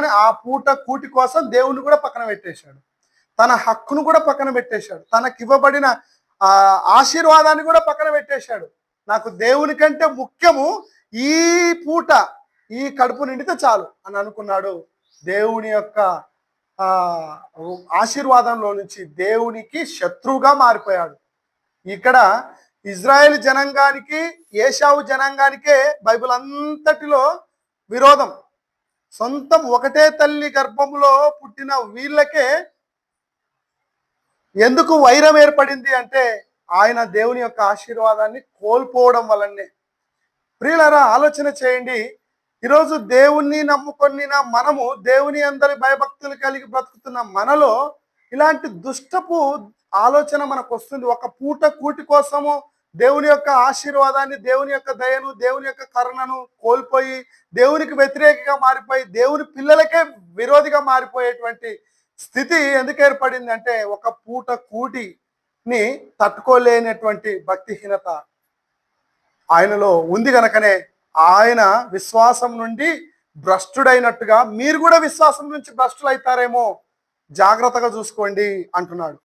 కానీ ఆ పూట కూటి కోసం దేవుని కూడా పక్కన పెట్టేశాడు. తన హక్కును కూడా పక్కన పెట్టేశాడు. తనకి ఇవ్వబడిన ఆ ఆశీర్వాదాన్ని కూడా పక్కన పెట్టేశాడు. నాకు దేవుని కంటే ముఖ్యము ఈ పూట ఈ కడుపు నిండితే చాలు అని అనుకున్నాడు. దేవుని యొక్క ఆ ఆశీర్వాదంలో నుంచి దేవునికి శత్రువుగా మారిపోయాడు. ఇక్కడ ఇజ్రాయెల్ జనాంగానికి ఏషావు జనాంగానికే బైబిల్ అంతటిలో విరోధం. సొంతం ఒకటే తల్లి గర్భంలో పుట్టిన వీళ్ళకే ఎందుకు వైరం ఏర్పడింది అంటే ఆయన దేవుని యొక్క ఆశీర్వాదాన్ని కోల్పోవడం వలనే ప్రియులరా ఆలోచన చేయండి. ఈరోజు దేవుణ్ణి నమ్ముకొనిన మనము దేవుని అందరి భయభక్తులు కలిగి బ్రతుకుతున్న మనలో ఇలాంటి దుష్టపు ఆలోచన మనకు వస్తుంది ఒక పూట కూటి కోసము దేవుని యొక్క ఆశీర్వాదాన్ని దేవుని యొక్క దయను దేవుని యొక్క కరుణను కోల్పోయి దేవునికి వ్యతిరేకంగా మారిపోయి దేవుని పిల్లలకే విరోధిగా మారిపోయేటువంటి స్థితి ఎందుకు ఏర్పడింది అంటే ఒక పూట కూటిని తట్టుకోలేనటువంటి భక్తిహీనత ఆయనలో ఉంది గనకనే. ఆయన విశ్వాసం నుండి భ్రష్టుడైనట్టుగా మీరు కూడా విశ్వాసం నుంచి భ్రష్టులైతారేమో. జాగ్రత్తగా చూసుకోండి అంటున్నాడు.